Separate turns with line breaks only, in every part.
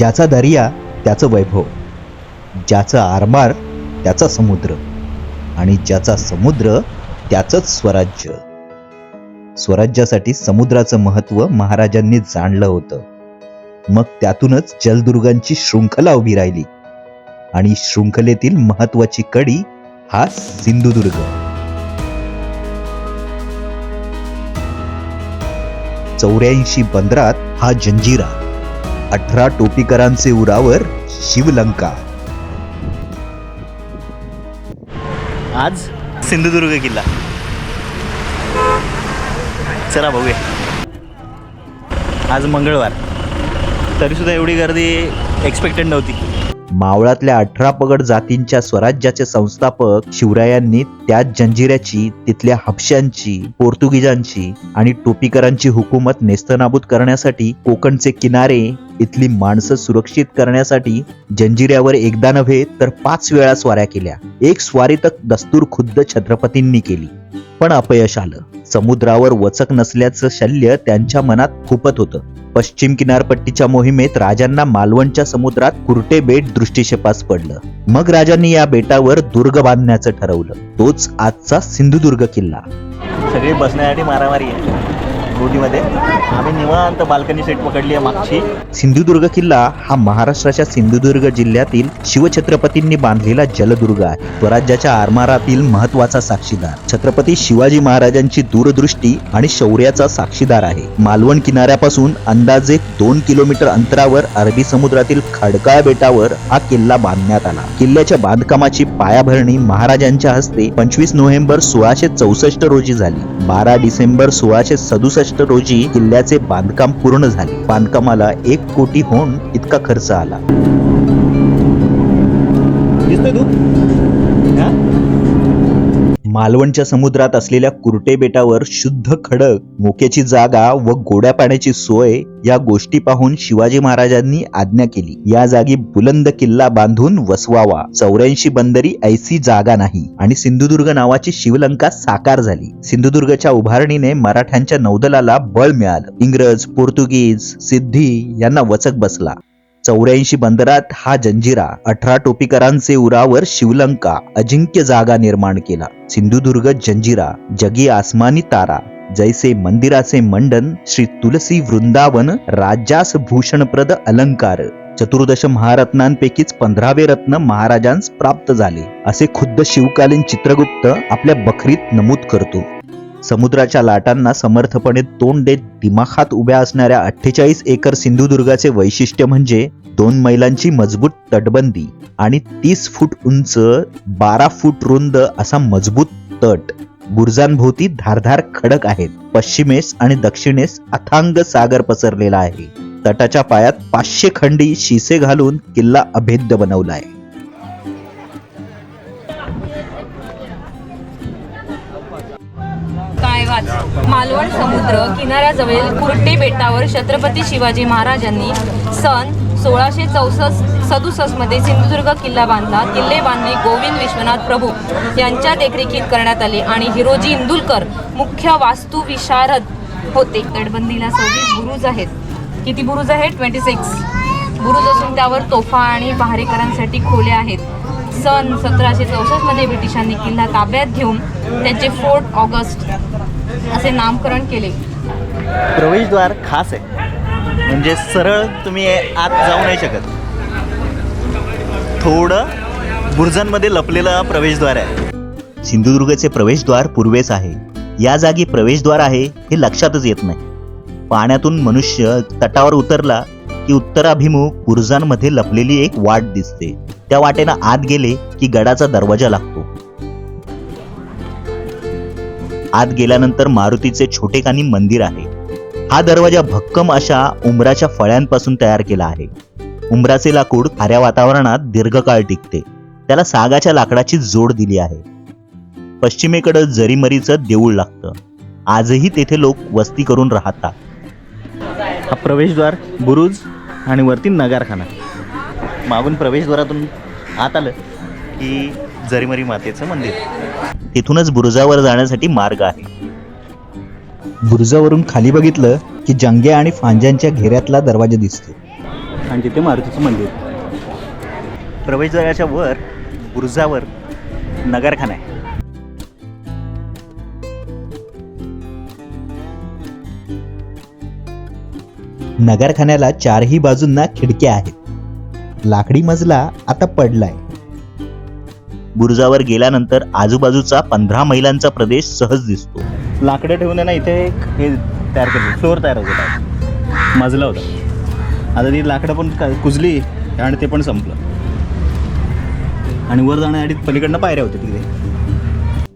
ज्याचा दर्या त्याचं वैभव. ज्याचं आरमार त्याचा समुद्र. आणि ज्याचा समुद्र त्याचंच स्वराज्य. स्वराज्यासाठी समुद्राचं महत्त्व महाराजांनी जाणलं होतं. मग त्यातूनच जलदुर्गांची शृंखला उभी राहिली. आणि शृंखलेतील महत्वाची कडी हा सिंधुदुर्ग. चौऱ्याऐंशी बंदरात हा जंजिरा. अठरा टोपीकरांचे उरावर शिवलंका.
आज सिंधुदुर्ग किल्ला. चला बघूया. आज मंगळवार. तरीसुद्धा एवढी गर्दी एक्सपेक्टेड नव्हती.
मावळातल्या अठरा पगड जातींच्या स्वराज्याचे संस्थापक शिवरायांनी त्याच जंजिऱ्याची तिथल्या हपशांची पोर्तुगीजांची आणि टोपीकरांची हुकूमत नेस्तनाबूत करण्यासाठी कोकणचे किनारे इथली माणसं सुरक्षित करण्यासाठी जंजिऱ्यावर एकदा नव्हे तर पाच वेळा स्वाऱ्या केल्या. एक स्वारी तर दस्तूर खुद्द छत्रपतींनी केली. पण अपयश आलं. समुद्रावर वचक नसल्याचं शल्य त्यांच्या मनात खुपत होतं. पश्चिम किनारपट्टीच्या मोहिमेत राजांना मालवणच्या समुद्रात कुर्टे बेट दृष्टिक्षेपास पडलं. मग राजांनी या बेटावर दुर्ग बांधण्याचं ठरवलं. तोच आजचा सिंधुदुर्ग किल्ला.
सगळी बसण्यासाठी मारामारी आहे. बोटीमध्ये आम्ही निवांत बाल्कनी सेट पकडली आहे मागची.
सिंधुदुर्ग किल्ला हा महाराष्ट्राच्या सिंधुदुर्ग जिल्ह्यातील शिवछत्रपतींनी बांधलेला जलदुर्ग आहे. स्वराज्याच्या आरमारातील महत्त्वाचा साक्षीदार. छत्रपती शिवाजी महाराजांची दूरदृष्टी आणि शौर्याचा साक्षीदार आहे. मालवण किनाऱ्यापासून अंदाजे दोन किलोमीटर अंतरावर अरबी समुद्रातील खडकाळ बेटावर हा किल्ला बांधण्यात आला. किल्ल्याच्या बांधकामाची पायाभरणी महाराजांच्या हस्ते पंचवीस नोव्हेंबर सोळाशे चौसष्ट रोजी झाली. बारा डिसेंबर सोळाशे सदुसष्ट रोजी किल्ल्याचे बांधकाम पूर्ण झाले. बांधकामाला एक कोटी होऊन इतका खर्च आला.
दिसतोय तू
मालवणच्या समुद्रात असलेल्या कुर्टे बेटावर शुद्ध खडक मोक्याची जागा व गोड्या पाण्याची सोय या गोष्टी पाहून शिवाजी महाराजांनी आज्ञा केली. या जागी बुलंद किल्ला बांधून वसवावा. चौऱ्याऐंशी बंदरी ऐसी जागा नाही. आणि सिंधुदुर्ग नावाची शिवलंका साकार झाली. सिंधुदुर्गच्या उभारणीने मराठ्यांच्या नौदलाला बळ मिळालं. इंग्रज पोर्तुगीज सिद्धी यांना वचक बसला. चौऱ्याऐंशी बंदरात हा जंजिरा अठरा टोपीकरांचे उरावर शिवलंका अजिंक्य जागा निर्माण केला. सिंधुदुर्ग जंजिरा जगी आसमानी तारा जैसे मंदिराचे मंडन श्री तुलसी वृंदावन राज्यास भूषणप्रद अलंकार. चतुर्दश महारत्नांपैकीच पंधरावे रत्न महाराजांस प्राप्त झाले. असे खुद्द शिवकालीन चित्रगुप्त आपल्या बखरीत नमूद करतो. समुद्राच्या लाटांना समर्थपणे तोंड देत दिमाखात उभ्या असणाऱ्या अठ्ठेचाळीस एकर सिंधुदुर्गाचे वैशिष्ट्य म्हणजे दोन मैलांची मजबूत तटबंदी आणि तीस फूट उंच बारा फूट रुंद असा मजबूत तट. बुरजांभोवती धारधार खडक आहेत. पश्चिमेस आणि दक्षिणेस अथांग सागर पसरलेला आहे. तटाच्या पायात पाचशे खंडी शिसे घालून किल्ला अभेद्य बनवलाय
आहे. वाच मालवण समुद्र किनाऱ्याजवळील कुर्टे बेटावर छत्रपती शिवाजी महाराजांनी सन सोळाशे चौसष्ट सदुसष्टमध्ये सिंधुदुर्ग किल्ला बांधला. किल्ले बांधणी गोविंद विश्वनाथ प्रभू यांच्या देखरेखीत करण्यात आले आणि हिरोजी इंदुलकर मुख्य वास्तुविशारद होते. तटबंदीला सव्वीस बुरुज आहेत. किती बुरुज आहेत? ट्वेंटी सिक्स बुरुज असून त्यावर तोफा आणि पहारेकरांसाठी खोल्या आहेत. सन सतराशे चौसष्टमध्ये ब्रिटिशांनी किल्ला ताब्यात घेऊन त्याचे फोर्ट ऑगस्ट असे नामकरण केले.
प्रवेशद्वार खास आहे. म्हणजे सरळ तुम्ही आत जाऊ नाही शकत. थोडं बुरजांमध्ये लपलेलं प्रवेशद्वार आहे.
सिंधुदुर्गचे प्रवेशद्वार पूर्वेस आहे. या जागी प्रवेशद्वार आहे हे लक्षातच येत नाही. पाण्यातून मनुष्य तटावर उतरला की उत्तराभिमुख बुरुजांमध्ये लपलेली एक वाट दिसते. त्या वाटेनं आत गेले की गडाचा दरवाजा लागतो. आत गेल्यानंतर मारुतीचे छोटेखानी मंदिर आहे. हा दरवाजा भक्कम अशा उंबराच्या फळ्यांपासून तयार केला आहे. उंबराचे लाकूड खाऱ्या वातावरणात दीर्घकाळ टिकते. त्याला सागाच्या लाकडाची जोड दिली आहे. पश्चिमेकडं जरीमरीचं देऊळ लागतं. आजही तेथे लोक वस्ती करून राहतात.
हा प्रवेशद्वार बुरुज आणि वरती नगारखाना. मागून प्रवेशद्वारातून आत आलं की जरीमरी मातेचं मंदिर.
तिथूनच बुरुजावर जाण्यासाठी मार्ग आहे. बुरुजावरून खाली बघितलं की जंग्या आणि फांज्यांच्या घेऱ्यातला दरवाजा दिसतो.
आणि तिथे मारुतीचं मंदिर. प्रवेशद्वाराच्या वर बुरुजावर नगरखाना आहे.
नगरखान्याला चारही बाजूंना खिडक्या आहेत. लाकडी मजला आता पडलाय. बुरुजावर गेल्यानंतर आजूबाजूचा पंधरा मैलांचा प्रदेश सहज दिसतो.
लाकडं ठेवून ना इथे एक हे तयार केलं फ्लोअर तयार होता. मजला होता. आता ती लाकडं पण कुजली आणि ते पण संपलं. आणि वर जाण्यासाठी पलीकडनं पायऱ्या होत्या तिकडे.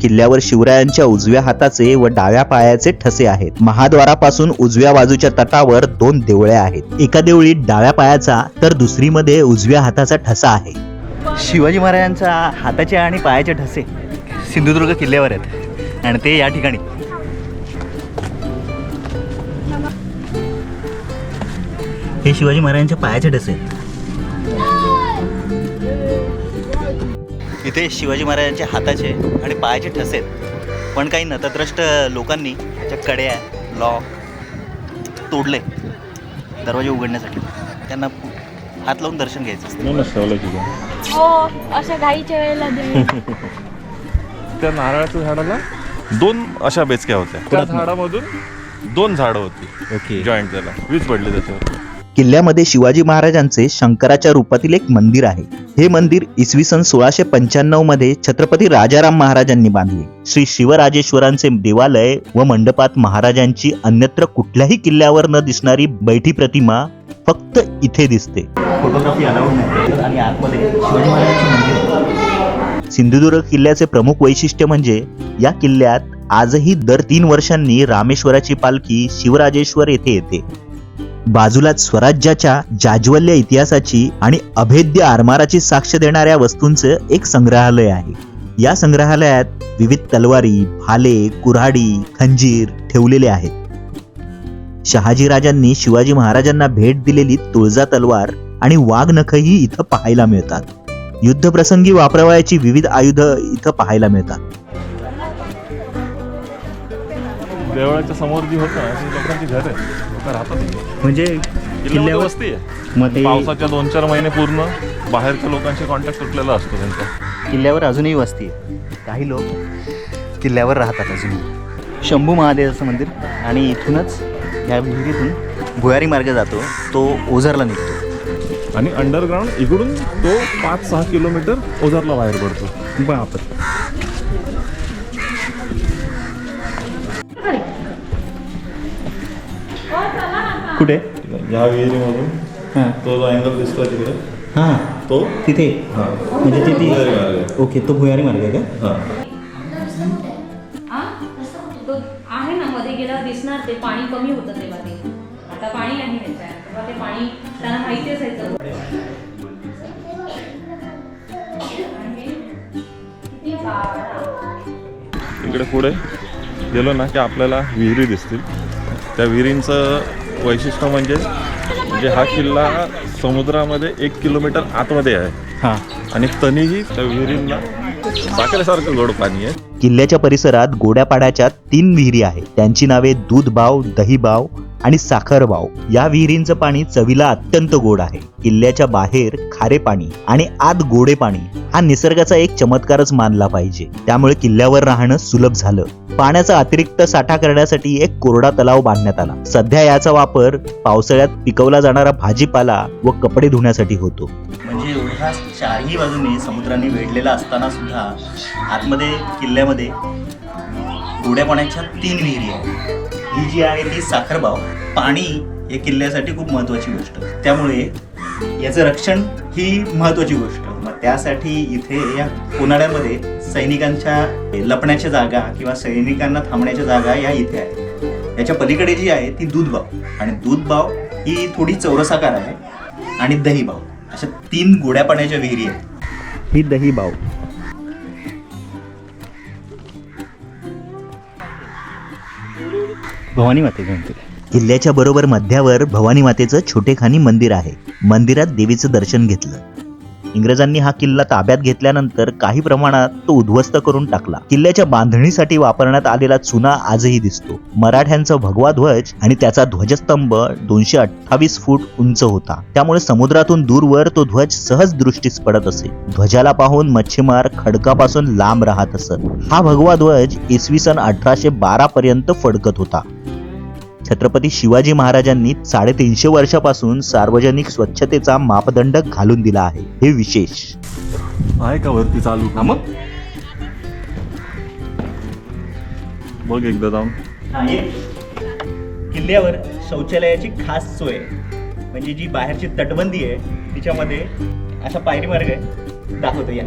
किल्ल्यावर शिवरायांच्या उजव्या हाताचे व डाव्या पायाचे ठसे आहेत. महाद्वारापासून उजव्या बाजूच्या तटावर दोन देवळे आहेत. एका देवळी डाव्या पायाचा तर दुसरीमध्ये उजव्या हाताचा ठसा आहे.
शिवाजी महाराजांचा हाताचे आणि पायाचे ठसे सिंधुदुर्ग किल्ल्यावर आहेत. आणि ते या ठिकाणी. हे शिवाजी महाराजांच्या पायाचे ठसे आहेत. इथे शिवाजी महाराजांच्या हाताचे आणि पायाचे ठसे आहेत. पण काही नतद्रष्ट लोकांनी त्याच्या कड्या लॉक तोडले दरवाजे उघडण्यासाठी. त्यांना हात लावून दर्शन घ्यायचं असतं.
हो घाईच्या वेळेला
त्या नारळाच्या झाडाला दोन अशा बेचक्या होत्या. त्या झाडामधून दोन झाडं होती.
ओके.
जॉईंट झाला. वीज पडली त्याच्यावर.
किल्ल्यामध्ये शिवाजी महाराजांचे शंकराच्या रूपातील एक मंदिर आहे. हे मंदिर इसवी सन सोळाशे पंच्याण्णवमध्ये छत्रपती राजाराम महाराजांनी बांधले. श्री शिवराजेश्वरांचे देवालय व मंडपात महाराजांची अन्यत्र कुठल्याही किल्ल्यावर न दिसणारी बैठी प्रतिमा फक्त इथे दिसते.
फोटोग्राफी अलाउड नाही. आणि आतमध्ये शिवाजी महाराजांचं मंदिर. आहे.
सिंधुदुर्ग किल्ल्याचे प्रमुख वैशिष्ट्य म्हणजे या किल्ल्यात आजही दर तीन वर्षांनी रामेश्वराची पालखी शिवराजेश्वर येथे येते. बाजूलाच स्वराज्याच्या जाज्वल्य इतिहासाची आणि अभेद्य आरमाराची साक्ष देणाऱ्या वस्तूंचं एक संग्रहालय आहे. या संग्रहालयात विविध तलवारी भाले कुऱ्हाडी खंजीर ठेवलेले आहेत. शहाजीराजांनी शिवाजी महाराजांना भेट दिलेली तुळजा तलवार आणि वाघनखही इथं पाहायला मिळतात. युद्धप्रसंगी वापरावयाची विविध आयुध इथं पाहायला मिळतात.
देवळाच्या समोर जी होतं लोकांची घर आहे लोक राहतात इथे.
म्हणजे किल्ल्यावर
वस्ती आहे.
मग ते
पावसाच्या दोन चार महिने पूर्ण बाहेरच्या लोकांशी कॉन्टॅक्ट तुटलेला असतो त्यांचा.
किल्ल्यावर अजूनही वस्ती आहे. काही लोक किल्ल्यावर राहतात अजूनही. शंभू महादेवाचं मंदिर आणि इथूनच या विहिरीतून भुयारी मार्ग जातो तो ओझरला निघतो.
आणि अंडरग्राऊंड इकडून तो पाच सहा किलोमीटर ओझरला बाहेर पडतो.
बापर. कुठे?
या विहिरीमधून.
हां.
तो जो अँगल दिसतो तिकडे.
हां.
तो?
तिथे?
हा.
म्हणजे तिथे. ओके तो भुयारी मार्ग आहे का?
हा.
ते पाणी कमी होतं तेव्हा ते. आता पाणी नाही तेव्हा ते पाणी त्यांना माहिती असायचं.
इकडे पुढे गेलो ना की आपल्याला विहिरी दिसतील. त्या विहिरींचं वैशिष्ट्य म्हणजे म्हणजे हा किल्ला समुद्रामध्ये एक किलोमीटर आतमध्ये आहे.
हां.
आणि तरीही त्या विहिरींना साखरेसारखं गोड पाणी आहे.
किल्ल्याच्या परिसरात गोड्यापाड्याच्या तीन विहिरी आहेत. त्यांची नावे दूध बाव दही बाव आणि साखर बाव. या विहिरींचं पाणी चवीला अत्यंत गोड आहे. किल्ल्याच्या बाहेर खारे पाणी आणि आत गोडे पाणी हा निसर्गाचा एक चमत्कारच मानला पाहिजे. त्यामुळे किल्ल्यावर राहणं सुलभ झालं. पाण्याचा अतिरिक्त साठा करण्यासाठी एक कोरडा तलाव बांधण्यात आला. सध्या याचा वापर पावसाळ्यात पिकवला जाणारा भाजीपाला व कपडे धुण्यासाठी होतो.
म्हणजे एवढ्या चारही बाजूने समुद्राने वेढलेला असताना सुद्धा आतमध्ये किल्ल्यामध्ये गोड्या पाण्याच्या तीन विहिरी आहेत. ही जी आहे ती साखरबाव. पाणी हे किल्ल्यासाठी खूप महत्त्वाची गोष्ट. त्यामुळे याचं रक्षण ही महत्त्वाची गोष्ट. मग त्यासाठी इथे या उन्हाळ्यामध्ये सैनिकांच्या लपण्याच्या जागा किंवा सैनिकांना थांबण्याच्या जागा या इथे आहेत. याच्या पलीकडे जी आहे ती दूधबाव आणि दूधबाव ही थोडी चौरसाकार आहे आणि दही भाव अशा तीन गोड्या पाण्याच्या विहिरी आहेत. ही दहीबाव भवानी माते म्हणते.
किल्ल्याच्या बरोबर मध्यावर भवानी मातेचं छोटेखानी मंदिर आहे. मंदिरात देवीचं दर्शन घेतलं. इंग्रजांनी हा किल्ला ताब्यात घेतल्यानंतर काही प्रमाणात तो उद्ध्वस्त करून टाकला. किल्ल्याच्या बांधणीसाठी वापरण्यात आलेला चुना आजही दिसतो. मराठ्यांचा भगवा ध्वज आणि त्याचा ध्वजस्तंभ दोनशे अठ्ठावीस फूट उंच होता. त्यामुळे समुद्रातून दूरवर तो ध्वज सहज दृष्टीस पडत असे. ध्वजाला पाहून मच्छीमार खडकापासून लांब राहत असत. हा भगवा ध्वज इसवी सन अठराशे बारा पर्यंत फडकत होता. छत्रपती शिवाजी महाराजांनी साडेतीनशे वर्षापासून सार्वजनिक स्वच्छतेचा मापदंड घालून दिला आहे. हे विशेष.
आहे का वरती चालू
हा मग
बघ एकदा जाऊन.
किल्ल्यावर शौचालयाची खास सोय आहे. म्हणजे जी बाहेरची तटबंदी आहे तिच्यामध्ये असा पायरी मार्ग आहे. दाखवतो या.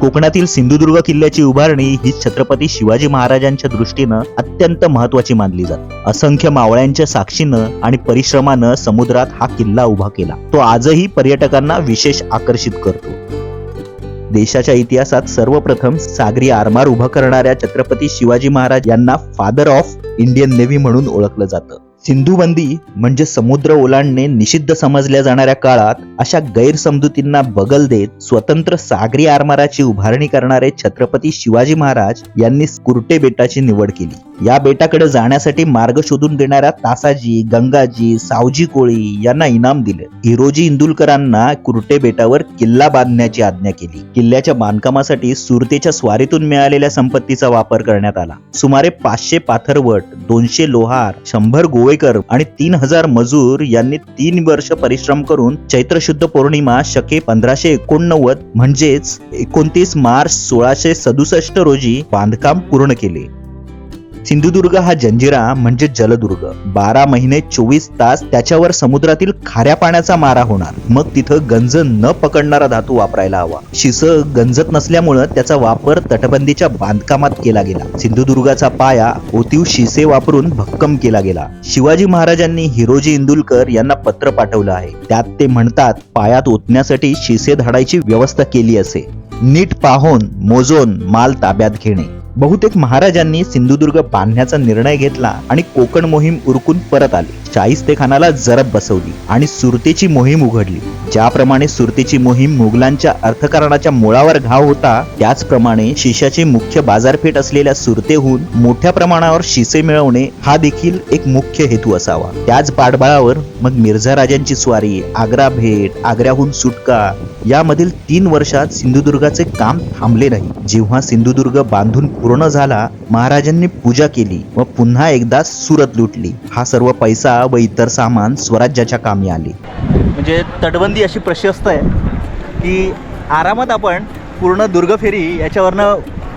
कोकणातील सिंधुदुर्ग किल्ल्याची उभारणी ही छत्रपती शिवाजी महाराजांच्या दृष्टीनं अत्यंत महत्वाची मानली जाते. असंख्य मावळ्यांच्या साक्षीनं आणि परिश्रमानं समुद्रात हा किल्ला उभा केला. तो आजही पर्यटकांना विशेष आकर्षित करतो. देशाच्या इतिहासात सर्वप्रथम सागरी आरमार उभा करणाऱ्या छत्रपती शिवाजी महाराज यांना फादर ऑफ इंडियन नेव्ही म्हणून ओळखलं जातं. सिंधुबंदी म्हणजे समुद्र ओलांडणे निषिद्ध समजल्या जाणाऱ्या काळात अशा गैरसमजुतींना बगल देत स्वतंत्र सागरी आरमाराची उभारणी करणारे छत्रपती शिवाजी महाराज यांनी कुर्टे बेटाची निवड केली. या बेटाकडे जाण्यासाठी मार्ग शोधून देणाऱ्या तासाजी गंगाजी सावजी कोळी यांना इनाम दिले. हिरोजी इंदुलकरांना कुर्टे बेटावर किल्ला बांधण्याची आज्ञा केली. किल्ल्याच्या बांधकामासाठी सुरतेच्या स्वारीतून मिळालेल्या संपत्तीचा वापर करण्यात आला. सुमारे पाचशे पाथरवट दोनशे लोहार शंभर गोवेकर आणि तीन हजार मजूर यांनी तीन वर्ष परिश्रम करून चैत्र शुद्ध पौर्णिमा शके पंधराशे एकोणनव्वद म्हणजेच एकोणतीस मार्च सोळाशे सदुसष्ट रोजी बांधकाम पूर्ण केले. सिंधुदुर्ग हा जंजिरा म्हणजे जलदुर्ग. बारा महिने चोवीस तास त्याच्यावर समुद्रातील खाऱ्या पाण्याचा मारा होणार. मग तिथं गंज न पकडणारा धातू वापरायला हवा. शिस गंजत नसल्यामुळं त्याचा वापर तटबंदीच्या बांधकामात केला गेला. सिंधुदुर्गाचा पाया ओतीव शिसे वापरून भक्कम केला गेला. शिवाजी महाराजांनी हिरोजी इंदुलकर यांना पत्र पाठवलं आहे. त्यात ते म्हणतात पायात ओतण्यासाठी शिसे धाडायची व्यवस्था केली असे. नीट पाहून मोजून माल ताब्यात घेणे. बहुतेक महाराजांनी सिंधुदुर्ग बांधण्याचा निर्णय घेतला आणि कोकण मोहीम उरकून परत आले. शाहिस्ते खानाला जरब बसवली आणि सुरतेची मोहीम उघडली. ज्याप्रमाणे सुरतेची मोहीम मुघलांच्या अर्थकारणाच्या मुळावर घाव होता त्याचप्रमाणे शिशाची मुख्य बाजारपेठ असलेल्या सुरतेहून मोठ्या प्रमाणावर शिसे मिळवणे हा देखील एक मुख्य हेतू असावा. त्याच पाठबळावर मग मिर्झा राजांची स्वारी आग्रा भेट आग्र्याहून सुटका यामधील तीन वर्षात सिंधुदुर्गाचे काम थांबले नाही. जेव्हा सिंधुदुर्ग बांधून पूर्ण झाला महाराजांनी पूजा केली व पुन्हा एकदा सुरत लुटली. हा सर्व पैसा व इतर सामान स्वराज्याच्या कामी आले.
म्हणजे तटबंदी अशी प्रशस्त आहे की आरामात आपण पूर्ण दुर्गफेरी याच्यावरनं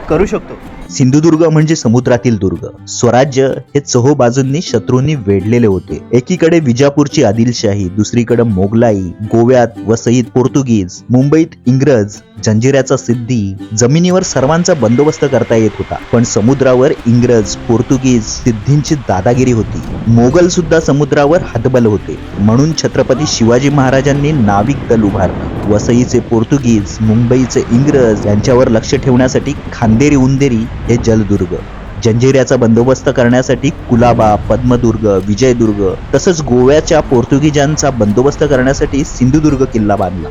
करू शकतो.
सिंधुदुर्ग म्हणजे समुद्रातील दुर्ग. स्वराज्य हे चहो बाजूंनी शत्रूंनी वेढलेले होते. एकीकडे विजापूरची आदिलशाही दुसरीकडे मोगलाई गोव्यात वसईत पोर्तुगीज मुंबईत इंग्रज जंजिऱ्याचा सिद्धी जमिनीवर सर्वांचा बंदोबस्त करता येत होता. पण समुद्रावर इंग्रज पोर्तुगीज सिद्धींची दादागिरी होती. मोगल सुद्धा समुद्रावर हतबल होते. म्हणून छत्रपती शिवाजी महाराजांनी नाविक दल उभारलं. वसईचे पोर्तुगीज मुंबईचे इंग्रज यांच्यावर लक्ष ठेवण्यासाठी खांदेरी उंदेरी हे जलदुर्ग. जंजिऱ्याचा बंदोबस्त करण्यासाठी कुलाबा पद्मदुर्ग विजयदुर्ग तसंच गोव्याच्या पोर्तुगीजांचा बंदोबस्त करण्यासाठी सिंधुदुर्ग किल्ला बांधला.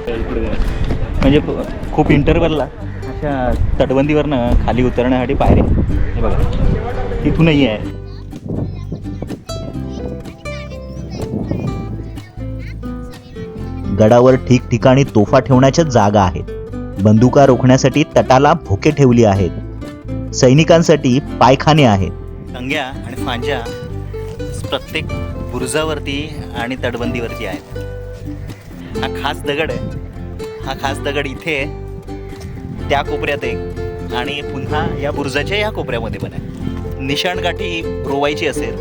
म्हणजे खूप इंटरवलला अशा तटबंदीवरनं खाली उतरण्यासाठी पायऱ्या हे बघा. तिथूनही आहे.
गडावर ठिकठिकाणी तोफा ठेवण्याच्या जागा आहेत. बंदुका रोखण्यासाठी तटाला भोके ठेवली आहेत. सैनिकांसाठी पायखाने आहेत.
टंग्या आणि फांज्या प्रत्येक बुरुजावरती आणि तटबंदीवरती आहेत. हा खास दगड आहे. हा खास दगड इथे आहे त्या कोपऱ्यात एक आणि पुन्हा या बुरुजाच्या या कोपऱ्यामध्ये पण आहे. निशाणगाठी रोवायची असेल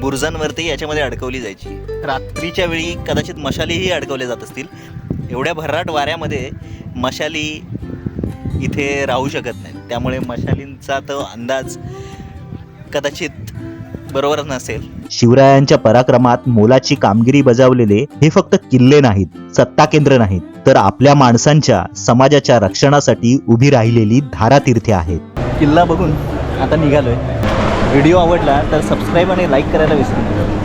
बुरुजांवरती याच्यामध्ये अडकवली जायची. रात्रीच्या वेळी कदाचित मशालीही अडकवल्या जात असतील. एवढ्या भर्राट वाऱ्यामध्ये मशाली इथे राहू शकत नाहीत. त्यामुळे मशालींचा तो अंदाज कदाचित बरोबर नसेल.
शिवरायांच्या पराक्रमात मोलाची कामगिरी बजावलेले हे फक्त किल्ले नाहीत सत्ता केंद्र नाहीत तर आपल्या माणसांच्या समाजाच्या रक्षणासाठी उभी राहिलेली धारातीर्थे आहेत.
किल्ला बघून आता निघालोय. व्हिडिओ आवडला तर सबस्क्राईब आणि लाईक करायला विसरू नका.